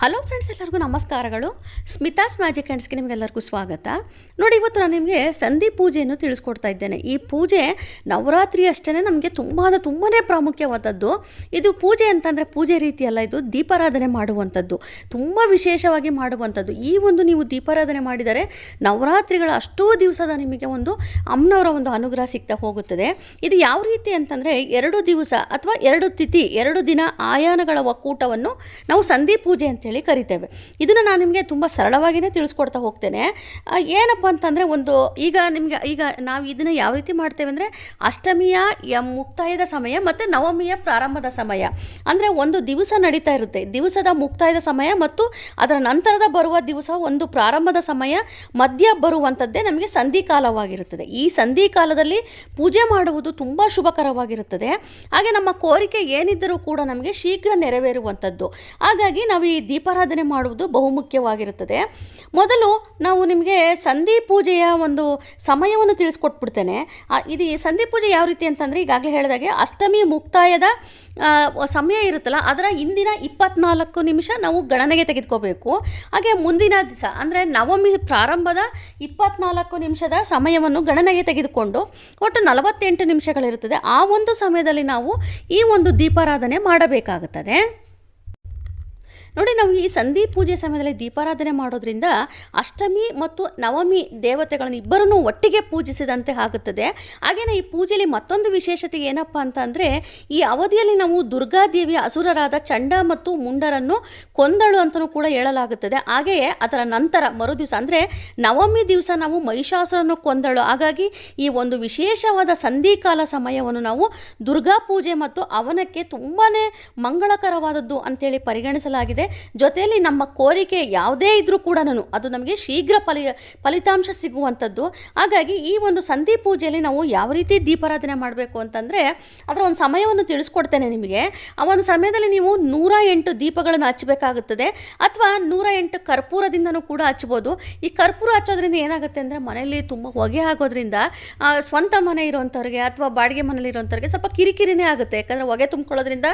Hello friends ಎಲ್ಲರಿಗೂ ನಮಸ್ಕಾರಗಳು. Smitha's magic ಹ್ಯಾಂಡ್ಸ್ಗೆ ನಿಮಗೆಲ್ಲರಿಗೂ ಸ್ವಾಗತ. ನೋಡಿ, ಇವತ್ತು ನಾನು ನಿಮಗೆ ಸಂಧಿ ಪೂಜೆಯನ್ನು ತಿಳಿಸ್ಕೊಡ್ತಾ ಇದ್ದೇನೆ. ಈ ಪೂಜೆ ನವರಾತ್ರಿ ಅಷ್ಟೇ ನಮಗೆ ತುಂಬ ಅಂದರೆ ತುಂಬಾ ಪ್ರಾಮುಖ್ಯವಾದದ್ದು. ಇದು ಪೂಜೆ ಅಂತಂದರೆ ಪೂಜೆ ರೀತಿಯಲ್ಲ, ಇದು ದೀಪಾರಾಧನೆ ಮಾಡುವಂಥದ್ದು. ತುಂಬ ವಿಶೇಷವಾಗಿ ಮಾಡುವಂಥದ್ದು. ಈ ಒಂದು ನೀವು ದೀಪಾರಾಧನೆ ಮಾಡಿದರೆ ನವರಾತ್ರಿಗಳ ಅಷ್ಟೂ ದಿವಸದ ನಿಮಗೆ ಒಂದು ಅಮ್ಮನವರ ಒಂದು ಅನುಗ್ರಹ ಸಿಗ್ತಾ ಹೋಗುತ್ತದೆ. ಇದು ಯಾವ ರೀತಿ ಅಂತಂದರೆ ಎರಡು ದಿವಸ ಅಥವಾ ಎರಡು ತಿಥಿ, ಎರಡು ದಿನ ಆಯಾನಗಳ ಒಕ್ಕೂಟವನ್ನು ನಾವು ಸಂಧಿ ಪೂಜೆ ಅಂತೇಳಿ ಕರಿತೇವೆ. ಇದನ್ನು ನಾನು ನಿಮಗೆ ತುಂಬ ಸರಳವಾಗಿಯೇ ತಿಳಿಸ್ಕೊಡ್ತಾ ಹೋಗ್ತೇನೆ. ಏನಪ್ಪ ಅಂತಂದರೆ ಒಂದು ಈಗ ನಿಮಗೆ, ಈಗ ನಾವು ಇದನ್ನು ಯಾವ ರೀತಿ ಮಾಡ್ತೇವೆ ಅಂದರೆ ಅಷ್ಟಮಿಯ ಮುಕ್ತಾಯದ ಸಮಯ ಮತ್ತು ನವಮಿಯ ಪ್ರಾರಂಭದ ಸಮಯ. ಅಂದರೆ ಒಂದು ದಿವಸ ನಡೀತಾ ಇರುತ್ತೆ. ದಿವಸದ ಮುಕ್ತಾಯದ ಸಮಯ ಮತ್ತು ಅದರ ನಂತರದ ಬರುವ ದಿವಸ ಒಂದು ಪ್ರಾರಂಭದ ಸಮಯ, ಮಧ್ಯ ಬರುವಂಥದ್ದೇ ನಮಗೆ ಸಂಧಿ ಕಾಲವಾಗಿರುತ್ತದೆ. ಈ ಸಂಧಿ ಕಾಲದಲ್ಲಿ ಪೂಜೆ ಮಾಡುವುದು ತುಂಬ ಶುಭಕರವಾಗಿರುತ್ತದೆ. ಹಾಗೆ ನಮ್ಮ ಕೋರಿಕೆ ಏನಿದ್ದರೂ ಕೂಡ ನಮಗೆ ಶೀಘ್ರ ನೆರವೇರುವಂಥದ್ದು ಹಾಗಾಗಿ ನಾವು ಈ ದೀಪಾರಾಧನೆ ಮಾಡುವುದು ಬಹುಮುಖ್ಯವಾಗಿರುತ್ತದೆ. ಮೊದಲು ನಾವು ನಿಮಗೆ ಸಂಧಿ ಪೂಜೆಯ ಒಂದು ಸಮಯವನ್ನು ತಿಳಿಸ್ಕೊಟ್ಬಿಡ್ತೇನೆ. ಇದು ಸಂಧಿ ಪೂಜೆ ಯಾವ ರೀತಿ ಅಂತಂದರೆ ಈಗಾಗಲೇ ಹೇಳಿದಾಗೆ ಅಷ್ಟಮಿ ಮುಕ್ತಾಯದ ಸಮಯ ಇರುತ್ತಲ್ಲ, ಅದರ ಇಂದಿನ ಇಪ್ಪತ್ನಾಲ್ಕು ನಿಮಿಷ ನಾವು ಗಣನೆಗೆ ತೆಗೆದುಕೋಬೇಕು. ಹಾಗೆ ಮುಂದಿನ ದಿವಸ, ಅಂದರೆ ನವಮಿ ಪ್ರಾರಂಭದ ಇಪ್ಪತ್ನಾಲ್ಕು ನಿಮಿಷದ ಸಮಯವನ್ನು ಗಣನೆಗೆ ತೆಗೆದುಕೊಂಡು ಒಟ್ಟು ನಲವತ್ತೆಂಟು ನಿಮಿಷಗಳಿರುತ್ತದೆ. ಆ ಒಂದು ಸಮಯದಲ್ಲಿ ನಾವು ಈ ಒಂದು ದೀಪಾರಾಧನೆ ಮಾಡಬೇಕಾಗುತ್ತದೆ. ನೋಡಿ, ನಾವು ಈ ಸಂಧಿ ಪೂಜೆ ಸಮಯದಲ್ಲಿ ದೀಪಾರಾಧನೆ ಮಾಡೋದ್ರಿಂದ ಅಷ್ಟಮಿ ಮತ್ತು ನವಮಿ ದೇವತೆಗಳನ್ನು ಇಬ್ಬರನ್ನು ಒಟ್ಟಿಗೆ ಪೂಜಿಸಿದಂತೆ ಆಗುತ್ತದೆ. ಹಾಗೆಯೇ ಈ ಪೂಜೆಯಲ್ಲಿ ಮತ್ತೊಂದು ವಿಶೇಷತೆ ಏನಪ್ಪ ಅಂತಂದರೆ, ಈ ಅವಧಿಯಲ್ಲಿ ನಾವು ದುರ್ಗಾದೇವಿಯ ಅಸುರರಾದ ಚಂಡ ಮತ್ತು ಮುಂಡರನ್ನು ಕೊಂದಳು ಅಂತಲೂ ಕೂಡ ಹೇಳಲಾಗುತ್ತದೆ. ಹಾಗೆಯೇ ಅದರ ನಂತರ ಮರುದಿವಸ ಅಂದರೆ ನವಮಿ ದಿವಸ ನಾವು ಮಹಿಷಾಸುರನ್ನು ಕೊಂದಳು. ಹಾಗಾಗಿ ಈ ಒಂದು ವಿಶೇಷವಾದ ಸಂಧಿಕಾಲ ಸಮಯವನ್ನು ನಾವು ದುರ್ಗಾ ಪೂಜೆ ಮತ್ತು ಅವನಕ್ಕೆ ತುಂಬಾ ಮಂಗಳಕರವಾದದ್ದು ಅಂತೇಳಿ ಪರಿಗಣಿಸಲಾಗಿದೆ. ಜೊತೆಯಲ್ಲಿ ನಮ್ಮ ಕೋರಿಕೆ ಯಾವುದೇ ಇದ್ರೂ ಕೂಡ ನಾನು ಅದು ನಮಗೆ ಶೀಘ್ರ ಫಲಿ, ಫಲಿತಾಂಶ ಸಿಗುವಂಥದ್ದು. ಹಾಗಾಗಿ ಈ ಒಂದು ಸಂಧಿ ಪೂಜೆಯಲ್ಲಿ ನಾವು ಯಾವ ರೀತಿ ದೀಪಾರಾಧನೆ ಮಾಡಬೇಕು ಅಂತಂದರೆ ಅದರ ಒಂದು ಸಮಯವನ್ನು ತಿಳಿಸ್ಕೊಡ್ತೇನೆ ನಿಮಗೆ. ಆ ಒಂದು ಸಮಯದಲ್ಲಿ ನೀವು ನೂರ ಎಂಟು ದೀಪಗಳನ್ನು ಹಚ್ಚಬೇಕಾಗುತ್ತದೆ. ಅಥವಾ ನೂರ ಎಂಟು ಕರ್ಪೂರದಿಂದನೂ ಕೂಡ ಹಚ್ಬೋದು ಈ ಕರ್ಪೂರ ಹಚ್ಚೋದ್ರಿಂದ ಏನಾಗುತ್ತೆ ಅಂದರೆ ಮನೆಯಲ್ಲಿ ತುಂಬ ಹೊಗೆ ಆಗೋದ್ರಿಂದ ಸ್ವಂತ ಮನೆ ಇರೋವಂಥವ್ರಿಗೆ ಅಥವಾ ಬಾಡಿಗೆ ಮನೇಲಿ ಇರೋವಂಥವ್ರಿಗೆ ಸ್ವಲ್ಪ ಕಿರಿಕಿರಿನೇ ಆಗುತ್ತೆ. ಯಾಕಂದರೆ ಹೊಗೆ ತುಂಬ್ಕೊಳ್ಳೋದ್ರಿಂದ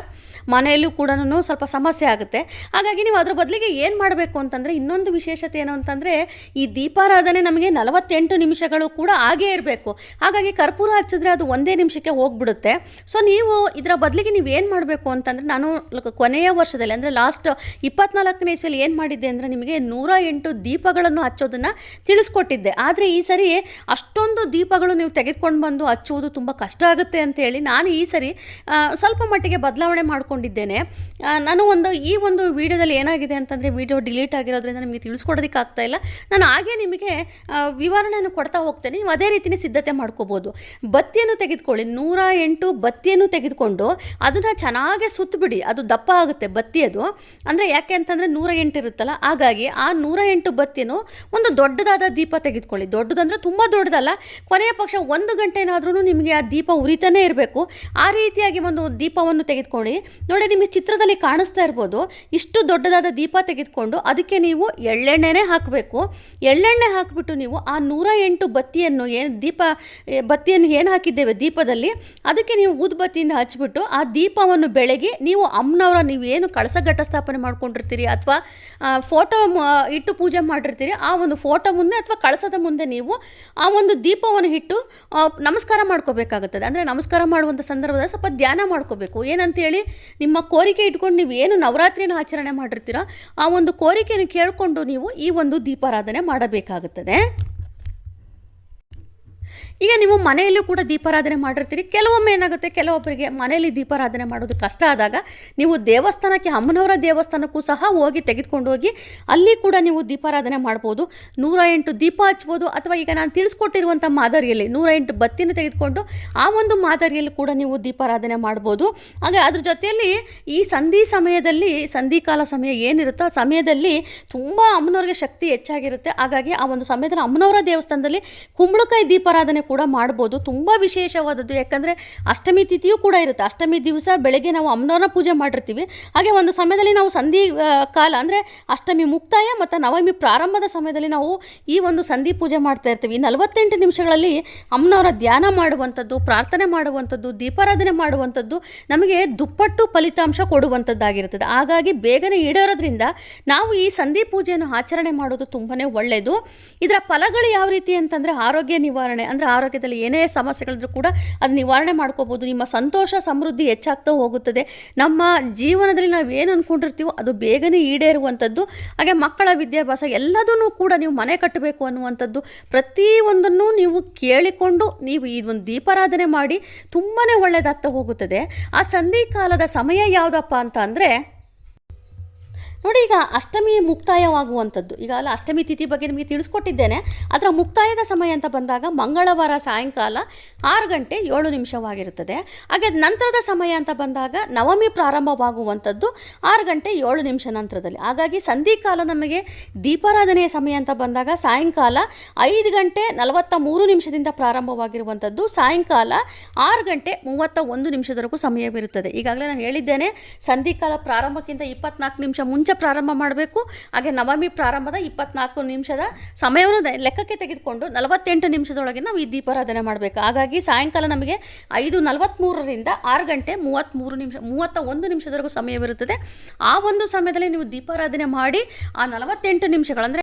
ಮನೆಯಲ್ಲೂ ಕೂಡ ಸ್ವಲ್ಪ ಸಮಸ್ಯೆ ಆಗುತ್ತೆ. ಹಾಗಾಗಿ ನೀವು ಅದ್ರ ಬದಲಿಗೆ ಏನು ಮಾಡಬೇಕು ಅಂತಂದರೆ ಇನ್ನೊಂದು ವಿಶೇಷತೆ ಏನು ಅಂತಂದರೆ ಈ ದೀಪಾರಾಧನೆ ನಮಗೆ ನಲವತ್ತೆಂಟು ನಿಮಿಷಗಳು ಕೂಡ ಹಾಗೇ ಇರಬೇಕು. ಹಾಗಾಗಿ ಕರ್ಪೂರ ಹಚ್ಚಿದ್ರೆ ಅದು ಒಂದೇ ನಿಮಿಷಕ್ಕೆ ಹೋಗ್ಬಿಡುತ್ತೆ. ಸೊ ನೀವು ಇದರ ಬದಲಿಗೆ ನೀವು ಏನು ಮಾಡಬೇಕು ಅಂತಂದರೆ ನಾನು ಕೊನೆಯ ವರ್ಷದಲ್ಲಿ ಅಂದರೆ ಲಾಸ್ಟ್ ಇಪ್ಪತ್ನಾಲ್ಕನೇ ಇಸ್ವಲ್ಲಿ ಏನು ಮಾಡಿದ್ದೆ ಅಂದರೆ ನಿಮಗೆ ನೂರ ಎಂಟು ದೀಪಗಳನ್ನು ಹಚ್ಚೋದನ್ನು ತಿಳಿಸ್ಕೊಟ್ಟಿದ್ದೆ. ಆದರೆ ಈ ಸರಿ ಅಷ್ಟೊಂದು ದೀಪಗಳು ನೀವು ತೆಗೆದುಕೊಂಡು ಬಂದು ಹಚ್ಚುವುದು ತುಂಬ ಕಷ್ಟ ಆಗುತ್ತೆ ಅಂತೇಳಿ ನಾನು ಈ ಸರಿ ಸ್ವಲ್ಪ ಮಟ್ಟಿಗೆ ಬದಲಾವಣೆ ಮಾಡಿಕೊಂಡಿದ್ದೇನೆ. ನಾನು ಒಂದು ಈ ಒಂದು ವಿಡಿಯೋದಲ್ಲಿ ಏನಾಗಿದೆ ಅಂತಂದರೆ ವಿಡಿಯೋ ಡಿಲೀಟ್ ಆಗಿರೋದ್ರಿಂದ ನಿಮಗೆ ತಿಳಿಸ್ಕೊಡೋದಕ್ಕೆ ಆಗ್ತಾ ಇಲ್ಲ. ನಾನು ಹಾಗೆ ನಿಮಗೆ ವಿವರಣೆಯನ್ನು ಕೊಡ್ತಾ ಹೋಗ್ತೇನೆ. ನೀವು ಅದೇ ರೀತಿಯೇ ಸಿದ್ಧತೆ ಮಾಡ್ಕೋಬೋದು. ಬತ್ತಿಯನ್ನು ತೆಗೆದುಕೊಳ್ಳಿ. ನೂರ ಎಂಟು ಬತ್ತಿಯನ್ನು ತೆಗೆದುಕೊಂಡು ಅದನ್ನು ಚೆನ್ನಾಗೆ ಸುತ್ತಬಿಡಿ ಅದು ದಪ್ಪ ಆಗುತ್ತೆ ಬತ್ತಿ ಅದು. ಅಂದರೆ ಯಾಕೆ ಅಂತಂದರೆ ನೂರ ಎಂಟು ಇರುತ್ತಲ್ಲ, ಹಾಗಾಗಿ ಆ ನೂರ ಎಂಟು ಬತ್ತಿಯನ್ನು ಒಂದು ದೊಡ್ಡದಾದ ದೀಪ ತೆಗೆದುಕೊಳ್ಳಿ. ದೊಡ್ಡದಂದ್ರೆ ತುಂಬ ದೊಡ್ಡದಲ್ಲ. ಕೊನೆಯ ಪಕ್ಷ ಒಂದು ಗಂಟೆನಾದ್ರೂ ನಿಮಗೆ ಆ ದೀಪ ಉರಿತಾನೇ ಇರಬೇಕು. ಆ ರೀತಿಯಾಗಿ ಒಂದು ದೀಪವನ್ನು ತೆಗೆದುಕೊಳ್ಳಿ. ನೋಡಿ, ನಿಮಗೆ ಚಿತ್ರದಲ್ಲಿ ಕಾಣಿಸ್ತಾ ಇರ್ಬೋದು. ಇಷ್ಟು ದೊಡ್ಡದಾದ ದೀಪ ತೆಗೆದುಕೊಂಡು ಅದಕ್ಕೆ ನೀವು ಎಳ್ಳೆಣ್ಣೆನೇ ಹಾಕಬೇಕು. ಎಳ್ಳೆಣ್ಣೆ ಹಾಕಿಬಿಟ್ಟು ನೀವು ಆ ನೂರ ಎಂಟು ಬತ್ತಿಯನ್ನು ಏನು ದೀಪ ಬತ್ತಿಯನ್ನು ಏನು ಹಾಕಿದ್ದೇವೆ ದೀಪದಲ್ಲಿ, ಅದಕ್ಕೆ ನೀವು ಊದುಬತ್ತಿಯಿಂದ ಹಚ್ಚಿಬಿಟ್ಟು ಆ ದೀಪವನ್ನು ಬೆಳಗಿ ನೀವು ಅಮ್ಮನವರ ನೀವು ಏನು ಕಳಸ ಘಟ ಸ್ಥಾಪನೆ ಮಾಡ್ಕೊಂಡಿರ್ತೀರಿ ಅಥವಾ ಫೋಟೋ ಇಟ್ಟು ಪೂಜೆ ಮಾಡಿರ್ತೀರಿ, ಆ ಒಂದು ಫೋಟೋ ಮುಂದೆ ಅಥವಾ ಕಳಸದ ಮುಂದೆ ನೀವು ಆ ಒಂದು ದೀಪವನ್ನು ಇಟ್ಟು ನಮಸ್ಕಾರ ಮಾಡ್ಕೋಬೇಕಾಗುತ್ತದೆ. ಅಂದರೆ ನಮಸ್ಕಾರ ಮಾಡುವಂಥ ಸಂದರ್ಭದಲ್ಲಿ ಸ್ವಲ್ಪ ಧ್ಯಾನ ಮಾಡ್ಕೋಬೇಕು. ಏನಂತೇಳಿ ನಿಮ್ಮ ಕೋರಿಕೆ ಇಟ್ಕೊಂಡು ನೀವು ಏನು ನವರಾತ್ರಿಯನ್ನು ಆಚರಣೆ ಮಾಡಿರ್ತೀರೋ? ಆ ಒಂದು ಕೋರಿಕೆಯನ್ನು ಕೇಳಿಕೊಂಡು ನೀವು ಈ ಒಂದು ದೀಪಾರಾಧನೆ ಮಾಡಬೇಕಾಗುತ್ತದೆ. ಈಗ ನೀವು ಮನೆಯಲ್ಲೂ ಕೂಡ ದೀಪಾರಾಧನೆ ಮಾಡಿರ್ತೀರಿ. ಕೆಲವೊಮ್ಮೆ ಏನಾಗುತ್ತೆ? ಕೆಲವೊಬ್ಬರಿಗೆ ಮನೆಯಲ್ಲಿ ದೀಪಾರಾಧನೆ ಮಾಡೋದು ಕಷ್ಟ ಆದಾಗ ನೀವು ದೇವಸ್ಥಾನಕ್ಕೆ, ಅಮ್ಮನವರ ದೇವಸ್ಥಾನಕ್ಕೂ ಸಹ ಹೋಗಿ ತೆಗೆದುಕೊಂಡು ಹೋಗಿ ಅಲ್ಲಿ ಕೂಡ ನೀವು ದೀಪಾರಾಧನೆ ಮಾಡ್ಬೋದು. ನೂರ ಎಂಟು ದೀಪ ಹಚ್ಬೋದು ಅಥವಾ ಈಗ ನಾನು ತಿಳಿಸ್ಕೊಟ್ಟಿರುವಂಥ ಮಾದರಿಯಲ್ಲಿ ನೂರ ಎಂಟು ಬತ್ತಿನ ತೆಗೆದುಕೊಂಡು ಆ ಒಂದು ಮಾದರಿಯಲ್ಲಿ ಕೂಡ ನೀವು ದೀಪಾರಾಧನೆ ಮಾಡ್ಬೋದು. ಹಾಗೆ ಅದ್ರ ಜೊತೆಯಲ್ಲಿ ಈ ಸಂಧಿ ಸಮಯದಲ್ಲಿ, ಸಂಧಿ ಕಾಲ ಸಮಯ ಏನಿರುತ್ತೋ ಆ ಸಮಯದಲ್ಲಿ ತುಂಬ ಅಮ್ಮನವ್ರಿಗೆ ಶಕ್ತಿ ಹೆಚ್ಚಾಗಿರುತ್ತೆ. ಹಾಗಾಗಿ ಆ ಒಂದು ಸಮಯದಲ್ಲಿ ಅಮ್ಮನವರ ದೇವಸ್ಥಾನದಲ್ಲಿ ಕುಂಬಳಕಾಯಿ ದೀಪಾರಾಧನೆ ಕೂಡ ಮಾಡ್ಬೋದು. ತುಂಬ ವಿಶೇಷವಾದದ್ದು. ಯಾಕಂದರೆ ಅಷ್ಟಮಿ ತಿಥಿಯೂ ಕೂಡ ಇರುತ್ತೆ. ಅಷ್ಟಮಿ ದಿವಸ ಬೆಳಗ್ಗೆ ನಾವು ಅಮ್ಮನವ್ರನ್ನ ಪೂಜೆ ಮಾಡಿರ್ತೀವಿ. ಹಾಗೆ ಒಂದು ಸಮಯದಲ್ಲಿ ನಾವು ಸಂಧಿ ಕಾಲ ಅಂದರೆ ಅಷ್ಟಮಿ ಮುಕ್ತಾಯ ಮತ್ತು ನವಮಿ ಪ್ರಾರಂಭದ ಸಮಯದಲ್ಲಿ ನಾವು ಈ ಒಂದು ಸಂಧಿ ಪೂಜೆ ಮಾಡ್ತಾ ಇರ್ತೀವಿ. ನಲವತ್ತೆಂಟು ನಿಮಿಷಗಳಲ್ಲಿ ಅಮ್ಮನವರ ಧ್ಯಾನ ಮಾಡುವಂಥದ್ದು, ಪ್ರಾರ್ಥನೆ ಮಾಡುವಂಥದ್ದು, ದೀಪಾರಾಧನೆ ಮಾಡುವಂಥದ್ದು ನಮಗೆ ದುಪ್ಪಟ್ಟು ಫಲಿತಾಂಶ ಕೊಡುವಂಥದ್ದಾಗಿರ್ತದೆ ಹಾಗಾಗಿ ಬೇಗನೆ ಈಡೇರೋದ್ರಿಂದ ನಾವು ಈ ಸಂಧಿ ಪೂಜೆಯನ್ನು ಆಚರಣೆ ಮಾಡೋದು ತುಂಬಾ ಒಳ್ಳೆಯದು ಇದರ ಫಲಗಳು ಯಾವ ರೀತಿ ಅಂತಂದರೆ ಆರೋಗ್ಯ ನಿವಾರಣೆ, ಅಂದರೆ ಆರೋಗ್ಯದಲ್ಲಿ ಏನೇ ಸಮಸ್ಯೆಗಳಿದ್ರೂ ಕೂಡ ಅದು ನಿವಾರಣೆ ಮಾಡ್ಕೋಬೋದು. ನಿಮ್ಮ ಸಂತೋಷ, ಸಮೃದ್ಧಿ ಹೆಚ್ಚಾಗ್ತಾ ಹೋಗುತ್ತದೆ. ನಮ್ಮ ಜೀವನದಲ್ಲಿ ನಾವು ಏನು ಅಂದ್ಕೊಂಡಿರ್ತೀವೋ ಅದು ಬೇಗನೆ ಈಡೇರುವಂಥದ್ದು. ಹಾಗೆ ಮಕ್ಕಳ ವಿದ್ಯಾಭ್ಯಾಸ ಎಲ್ಲದನ್ನೂ ಕೂಡ ನೀವು ಮನೆ ಕಟ್ಟಬೇಕು ಅನ್ನುವಂಥದ್ದು ಪ್ರತಿಯೊಂದನ್ನು ನೀವು ಕೇಳಿಕೊಂಡು ನೀವು ಈ ಒಂದು ದೀಪಾರಾಧನೆ ಮಾಡಿ ತುಂಬಾ ಒಳ್ಳೆಯದಾಗ್ತಾ ಹೋಗುತ್ತದೆ. ಆ ಸಂಧಿ ಕಾಲದ ಸಮಯ ಯಾವುದಪ್ಪ ಅಂತ ಅಂದರೆ ನೋಡಿ, ಈಗ ಅಷ್ಟಮಿ ಮುಕ್ತಾಯವಾಗುವಂಥದ್ದು. ಈಗ ಅಲ್ಲ, ಅಷ್ಟಮಿ ತಿಥಿ ಬಗ್ಗೆ ನಿಮಗೆ ತಿಳಿಸ್ಕೊಟ್ಟಿದ್ದೇನೆ. ಅದರ ಮುಕ್ತಾಯದ ಸಮಯ ಅಂತ ಬಂದಾಗ ಮಂಗಳವಾರ ಸಾಯಂಕಾಲ ಆರು ಗಂಟೆ ಏಳು ನಿಮಿಷವಾಗಿರುತ್ತದೆ. ಹಾಗೆ ನಂತರದ ಸಮಯ ಅಂತ ಬಂದಾಗ ನವಮಿ ಪ್ರಾರಂಭವಾಗುವಂಥದ್ದು ಆರು ಗಂಟೆ ಏಳು ನಿಮಿಷ ನಂತರದಲ್ಲಿ. ಹಾಗಾಗಿ ಸಂಧಿಕಾಲ ನಮಗೆ ದೀಪಾರಾಧನೆಯ ಸಮಯ ಅಂತ ಬಂದಾಗ ಸಾಯಂಕಾಲ ಐದು ಗಂಟೆ ನಲವತ್ತ ಮೂರು ನಿಮಿಷದಿಂದ ಪ್ರಾರಂಭವಾಗಿರುವಂಥದ್ದು. ಸಾಯಂಕಾಲ ಆರು ಗಂಟೆ ಮೂವತ್ತ ಒಂದು ನಿಮಿಷದವರೆಗೂ ಸಮಯವಿರುತ್ತದೆ. ಈಗಾಗಲೇ ನಾನು ಹೇಳಿದ್ದೇನೆ ಸಂಧಿಕಾಲ ಪ್ರಾರಂಭಕ್ಕಿಂತ ಇಪ್ಪತ್ನಾಲ್ಕು ನಿಮಿಷ ಮುಂಚೆ ಪ್ರಾರಂಭ ಮಾಡಬೇಕು. ಹಾಗೆ ನವಮಿ ಪ್ರಾರಂಭದ ಇಪ್ಪತ್ನಾಲ್ಕು ನಿಮಿಷದ ಸಮಯವನ್ನು ಲೆಕ್ಕಕ್ಕೆ ತೆಗೆದುಕೊಂಡು ನಲವತ್ತೆಂಟು ನಿಮಿಷದೊಳಗೆ ನಾವು ಈ ದೀಪಾರಾಧನೆ ಮಾಡಬೇಕು. ಹಾಗಾಗಿ ಸಾಯಂಕಾಲ ನಮಗೆ ಐದು ನಲವತ್ತ್ಮೂರರಿಂದ ಆರು ಗಂಟೆ ಮೂವತ್ತ್ಮೂರು ನಿಮಿಷ ಮೂವತ್ತ ಒಂದು ನಿಮಿಷದವರೆಗೂ ಸಮಯವಿರುತ್ತದೆ ಆ ಒಂದು ಸಮಯದಲ್ಲಿ ನೀವು ದೀಪಾರಾಧನೆ ಮಾಡಿ ಆ ನಲವತ್ತೆಂಟು ನಿಮಿಷಗಳಂದರೆ,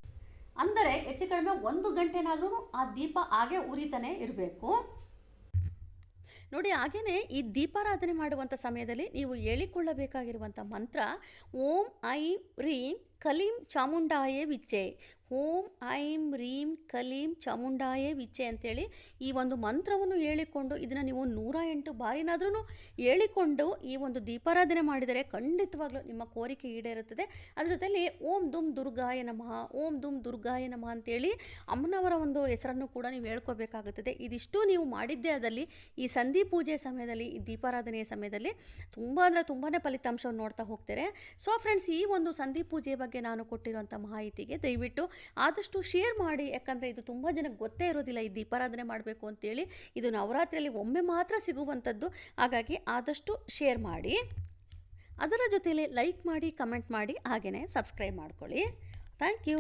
ಅಂದರೆ ಹೆಚ್ಚು ಕಡಿಮೆ ಒಂದು ಗಂಟೆನಾದ್ರೂ ಆ ದೀಪ ಹಾಗೆ ಉರಿತಾನೆ ಇರಬೇಕು. ನೋಡಿ ಹಾಗೆಯೇ ಈ ದೀಪಾರಾಧನೆ ಮಾಡುವಂಥ ಸಮಯದಲ್ಲಿ ನೀವು ಹೇಳಿಕೊಳ್ಳಬೇಕಾಗಿರುವಂಥ ಮಂತ್ರ ಓಂ ಐ ರೀಂ ಕಲೀಂ ಚಾಮುಂಡಾಯೇ ವಿಚ್ಚೆ. ಓಂ ಐಂ ರೀಂ ಕಲೀಂ ಚಾಮುಂಡಾಯೇ ವಿಚ್ಚೆ ಅಂತೇಳಿ ಈ ಒಂದು ಮಂತ್ರವನ್ನು ಹೇಳಿಕೊಂಡು ಇದನ್ನು ನೀವು ನೂರ ಎಂಟು ಬಾರಿನಾದ್ರೂ ಹೇಳಿಕೊಂಡು ಈ ಒಂದು ದೀಪಾರಾಧನೆ ಮಾಡಿದರೆ ಖಂಡಿತವಾಗ್ಲೂ ನಿಮ್ಮ ಕೋರಿಕೆ ಈಡೇರುತ್ತದೆ. ಅದ್ರ ಜೊತೆಯಲ್ಲಿ ಓಂ ದುಮ್ ದುರ್ಗಾಯ ನಮಃ, ಓಂ ದುಮ್ ದುರ್ಗಾಯ ನಮಃ ಅಂತೇಳಿ ಅಮ್ಮನವರ ಒಂದು ಹೆಸರನ್ನು ಕೂಡ ನೀವು ಹೇಳ್ಕೋಬೇಕಾಗುತ್ತದೆ. ಇದಿಷ್ಟು ನೀವು ಮಾಡಿದ್ದೇ ಅದಲ್ಲಿ ಈ ಸಂಧಿ ಪೂಜೆ ಸಮಯದಲ್ಲಿ, ಈ ದೀಪಾರಾಧನೆಯ ಸಮಯದಲ್ಲಿ ತುಂಬ ಅಂದರೆ ತುಂಬಾ ಫಲಿತಾಂಶವನ್ನು ನೋಡ್ತಾ ಹೋಗ್ತಾರೆ ಸೊ ಫ್ರೆಂಡ್ಸ್ ಈ ಒಂದು ಸಂಧಿ ಪೂಜೆ ಬಗ್ಗೆ ನಾನು ಕೊಟ್ಟಿರುವಂಥ ಮಾಹಿತಿಗೆ ದಯವಿಟ್ಟು ಆದಷ್ಟು ಶೇರ್ ಮಾಡಿ. ಯಾಕಂದರೆ ಇದು ತುಂಬ ಜನಕ್ಕೆ ಗೊತ್ತೇ ಇರೋದಿಲ್ಲ ಈ ದೀಪಾರಾಧನೆ ಮಾಡಬೇಕು ಅಂತೇಳಿ. ಇದು ನವರಾತ್ರಿಯಲ್ಲಿ ಒಮ್ಮೆ ಮಾತ್ರ ಸಿಗುವಂಥದ್ದು ಹಾಗಾಗಿ ಆದಷ್ಟು ಶೇರ್ ಮಾಡಿ. ಅದರ ಜೊತೆಯಲ್ಲಿ ಲೈಕ್ ಮಾಡಿ ಕಮೆಂಟ್ ಮಾಡಿ ಹಾಗೆಯೇ ಸಬ್ಸ್ಕ್ರೈಬ್ ಮಾಡ್ಕೊಳ್ಳಿ. Thank you